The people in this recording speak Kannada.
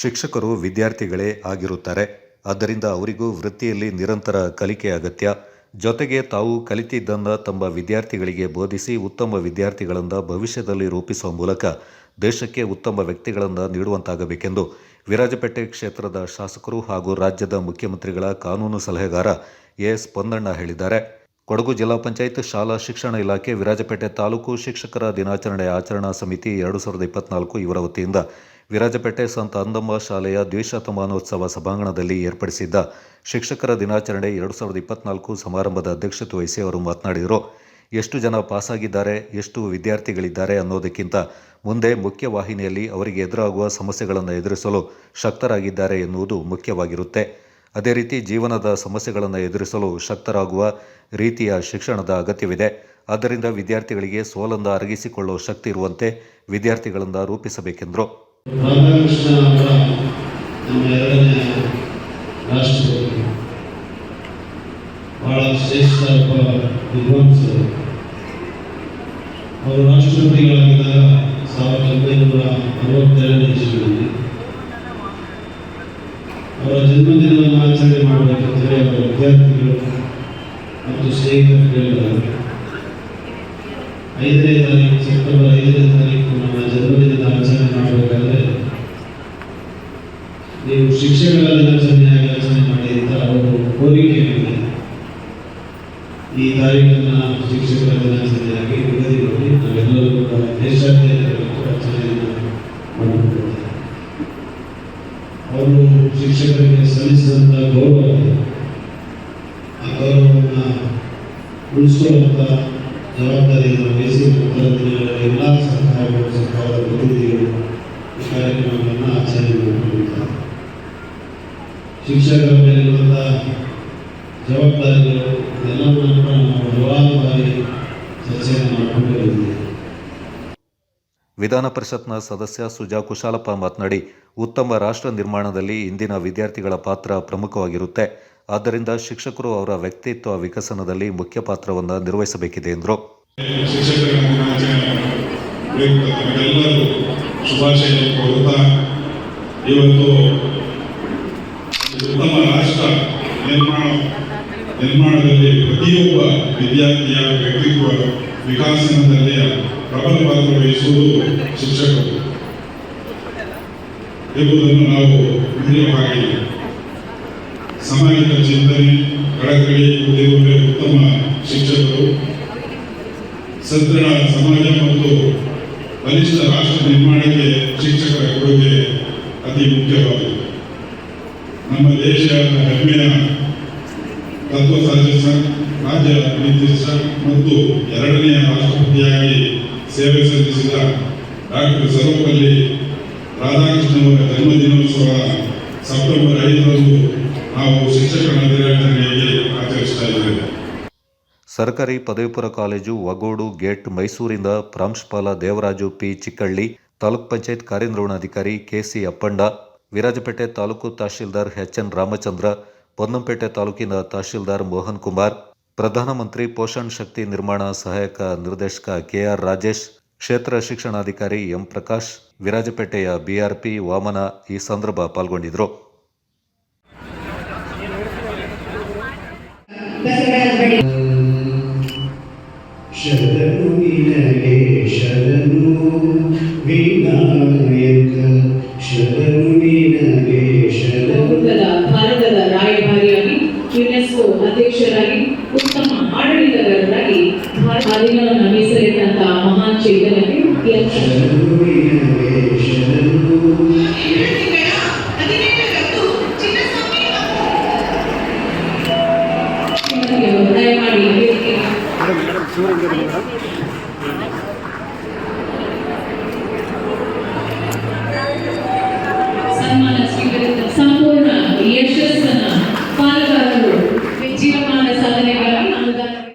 ಶಿಕ್ಷಕರು ವಿದ್ಯಾರ್ಥಿಗಳೇ ಆಗಿರುತ್ತಾರೆ. ಆದ್ದರಿಂದ ಅವರಿಗೂ ವೃತ್ತಿಯಲ್ಲಿ ನಿರಂತರ ಕಲಿಕೆ ಅಗತ್ಯ. ಜೊತೆಗೆ ತಾವು ಕಲಿತಿದ್ದನ್ನು ತಮ್ಮ ವಿದ್ಯಾರ್ಥಿಗಳಿಗೆ ಬೋಧಿಸಿ ಉತ್ತಮ ವಿದ್ಯಾರ್ಥಿಗಳನ್ನು ಭವಿಷ್ಯದಲ್ಲಿ ರೂಪಿಸುವ ಮೂಲಕ ದೇಶಕ್ಕೆ ಉತ್ತಮ ವ್ಯಕ್ತಿಗಳನ್ನು ನೀಡುವಂತಾಗಬೇಕೆಂದು ವಿರಾಜಪೇಟೆ ಕ್ಷೇತ್ರದ ಶಾಸಕರು ಹಾಗೂ ರಾಜ್ಯದ ಮುಖ್ಯಮಂತ್ರಿಗಳ ಕಾನೂನು ಸಲಹೆಗಾರ ಎಸ್ ಪೊನ್ನಣ್ಣ ಹೇಳಿದ್ದಾರೆ. ಕೊಡಗು ಜಿಲ್ಲಾ ಪಂಚಾಯತ್ ಶಾಲಾ ಶಿಕ್ಷಣ ಇಲಾಖೆ ವಿರಾಜಪೇಟೆ ತಾಲೂಕು ಶಿಕ್ಷಕರ ದಿನಾಚರಣೆ ಆಚರಣಾ ಸಮಿತಿ ಎರಡು ಸಾವಿರದ ಇಪ್ಪತ್ನಾಲ್ಕು ಇವರ ವತಿಯಿಂದ ವಿರಾಜಪೇಟೆ ಸಂತ ಅಂದಮ್ಮ ಶಾಲೆಯ ದ್ವಿಶತಮಾನೋತ್ಸವ ಸಭಾಂಗಣದಲ್ಲಿ ಏರ್ಪಡಿಸಿದ್ದ ಶಿಕ್ಷಕರ ದಿನಾಚರಣೆ ಎರಡು ಸಾವಿರದ ಇಪ್ಪತ್ನಾಲ್ಕು ಸಮಾರಂಭದ ಅಧ್ಯಕ್ಷತೆ ವಹಿಸಿ ಅವರು ಮಾತನಾಡಿದರು. ಎಷ್ಟು ಜನ ಪಾಸಾಗಿದ್ದಾರೆ, ಎಷ್ಟು ವಿದ್ಯಾರ್ಥಿಗಳಿದ್ದಾರೆ ಅನ್ನೋದಕ್ಕಿಂತ ಮುಂದೆ ಮುಖ್ಯವಾಹಿನಿಯಲ್ಲಿ ಅವರಿಗೆ ಎದುರಾಗುವ ಸಮಸ್ಯೆಗಳನ್ನು ಎದುರಿಸಲು ಶಕ್ತರಾಗಿದ್ದಾರೆ ಎನ್ನುವುದು ಮುಖ್ಯವಾಗಿರುತ್ತೆ. ಅದೇ ರೀತಿ ಜೀವನದ ಸಮಸ್ಯೆಗಳನ್ನು ಎದುರಿಸಲು ಶಕ್ತರಾಗುವ ರೀತಿಯ ಶಿಕ್ಷಣದ ಅಗತ್ಯವಿದೆ. ಆದ್ದರಿಂದ ವಿದ್ಯಾರ್ಥಿಗಳಿಗೆ ಸೋಲನ್ನು ಅರಗಿಸಿಕೊಳ್ಳುವ ಶಕ್ತಿ ಇರುವಂತೆ ವಿದ್ಯಾರ್ಥಿಗಳಿಂದ ರೂಪಿಸಬೇಕೆಂದರು. ರಾಧಾಕೃಷ್ಣ ನಮ್ಮ ಎರಡನೇ ರಾಷ್ಟ್ರಪತಿ. ಬಹಳ ಶ್ರೇಷ್ಠ ವಿದ್ವಾಂಸರು. ಅವರು ರಾಷ್ಟ್ರಪತಿಗಳಾಗಿದ್ದಾಗ ಸಾವಿರದ ಒಂಬೈನೂರ ಅರವತ್ತೆರಡನೇ ಅವರ ಜನ್ಮದಿನವನ್ನು ಆಚರಣೆ ಮಾಡಬೇಕಂತೇಳಿ ಅವರ ವಿದ್ಯಾರ್ಥಿಗಳು ಮತ್ತು ಸ್ನೇಹಿತರು ಕೇಳಿದರು ಐದನೇ ತಾರೀಕು ಸೆಪ್ಟೆಂಬರ್ ಐದನೇ ತಾರೀಕು ನಮ್ಮ ಜನ್ಮದಿನದ ಆಚರಣೆ ಮಾಡಬೇಕಾದ್ರೆ ನೀವು ಶಿಕ್ಷಕರ ದಿನಾಚರಣೆಯಾಗಿ ಆಚರಣೆ ಮಾಡಿ ಅಂತ ಅವರು ಕೋರಿಕೆ ಇದೆ ಈ ತಾರೀಕನ್ನ ಶಿಕ್ಷಕರ ದಿನಾಚರಣೆಯಾಗಿ ನಿಗದಿ ಮಾಡಿ ನಾವೆಲ್ಲರೂ ಕೂಡ ದೇಶಾದ್ಯಂತ ಆಚರಣೆಯನ್ನು ಮಾಡಿಕೊಳ್ತೇವೆ ಅವರು ಶಿಕ್ಷಕರಿಗೆ ಸಲ್ಲಿಸಿದಂಥ ಗೌರವ. ಆ ಗೌರವವನ್ನು ಉಳಿಸುವಂಥ ವಿಧಾನ ಪರಿಷತ್ನ ಸದಸ್ಯ ಸುಜಾ ಕುಶಾಲಪ್ಪ ಮಾತನಾಡಿ ಉತ್ತಮ ರಾಷ್ಟ್ರ ನಿರ್ಮಾಣದಲ್ಲಿ ಇಂದಿನ ವಿದ್ಯಾರ್ಥಿಗಳ ಪಾತ್ರ ಪ್ರಮುಖವಾಗಿರುತ್ತೆ. ಆದ್ದರಿಂದ ಶಿಕ್ಷಕರು ಅವರ ವ್ಯಕ್ತಿತ್ವ ವಿಕಸನದಲ್ಲಿ ಮುಖ್ಯ ಪಾತ್ರವನ್ನು ನಿರ್ವಹಿಸಬೇಕಿದೆ ಎಂದರು. ವಿಕಾಸನದಲ್ಲಿ ಪ್ರಬಲ ಪಾತ್ರ ವಹಿಸುವುದು ಶಿಕ್ಷಕರು ಎಂಬುದನ್ನು ನಾವು ಮರೆಯುವ ಸಾಮಾಜಿಕ ಚಿಂತನೆ ಕಳಕಳಿ ಹೊಂದಿರುವವರೇ ಉತ್ತಮ ಶಿಕ್ಷಕರು. ಸದೃಢ ಸಮಾಜ ಮತ್ತು ಬಲಿಷ್ಠ ರಾಷ್ಟ್ರ ನಿರ್ಮಾಣಕ್ಕೆ ಶಿಕ್ಷಕರ ಕೊಡುಗೆ ಅತಿ ಮುಖ್ಯವಾಗಿದೆ ನಮ್ಮ ದೇಶ ಹೆಮ್ಮೆಯ ತತ್ವ ಸಾಧಿಸ ರಾಜ್ಯ ನಿರ್ದೇಶ ಮತ್ತು ಎರಡನೆಯ ರಾಷ್ಟ್ರಪತಿಯಾಗಿ ಸೇವೆ ಸಲ್ಲಿಸಿದ ಡಾಕ್ಟರ್ ಸರ್ವಪಲ್ಲಿ ರಾಧಾಕೃಷ್ಣವರ ಜನ್ಮದಿನೋತ್ಸವ ಸೆಪ್ಟೆಂಬರ್ ಐದರಂದು ನಾವು ಸರ್ಕಾರಿ ಪದವಿಪುರ ಕಾಲೇಜು ವಗೋಡು ಗೇಟ್ ಮೈಸೂರಿಂದ ಪ್ರಾಂಶುಪಾಲ ದೇವರಾಜು ಪಿ ಚಿಕ್ಕಳ್ಳಿ, ತಾಲೂಕ್ ಪಂಚಾಯತ್ ಕಾರ್ಯನಿರ್ವಹಣಾಧಿಕಾರಿ K C Appanda, Virajpet taluk tahsildar H N Ramachandra, Ponnampet ತಾಲೂಕಿನ ತಹಶೀಲ್ದಾರ್ ಮೋಹನ್ ಕುಮಾರ್ ಪ್ರಧಾನಮಂತ್ರಿ ಪೋಷಣ್ ಶಕ್ತಿ ನಿರ್ಮಾಣ ಸಹಾಯಕ ನಿರ್ದೇಶಕ ಕೆಆರ್ ರಾಜೇಶ್, ಕ್ಷೇತ್ರ ಶಿಕ್ಷಣಾಧಿಕಾರಿ ಎಂ ಪ್ರಕಾಶ್, ವಿರಾಜಪೇಟೆಯ ಬಿಆರ್ಪಿ ವಾಮನ ಈ ಸಂದರ್ಭ ಪಾಲ್ಗೊಂಡಿದ್ದರು ಶರಣು ನಿನಗೆ ಶರಣು. ವಿನಾಯಕ ಶರಣು ನಿನಗೆ ಶರಣು. ಭಾರತದ ರಾಯಭಾರಿಯಾಗಿ ಯುನೆಸ್ಕೋ ಅಧ್ಯಕ್ಷರಾಗಿ ಉತ್ತಮ ಆಡಳಿತಗಾರರಾಗಿ ಭಾರತ ಮೀಸಲಿಟ್ಟಂತಹ ಮಹಾನ್ ಚೇತನಕ್ಕೆ ಶರಣು ನಿನಗೆ மேடம் மேடம் சூரியன் மேடம்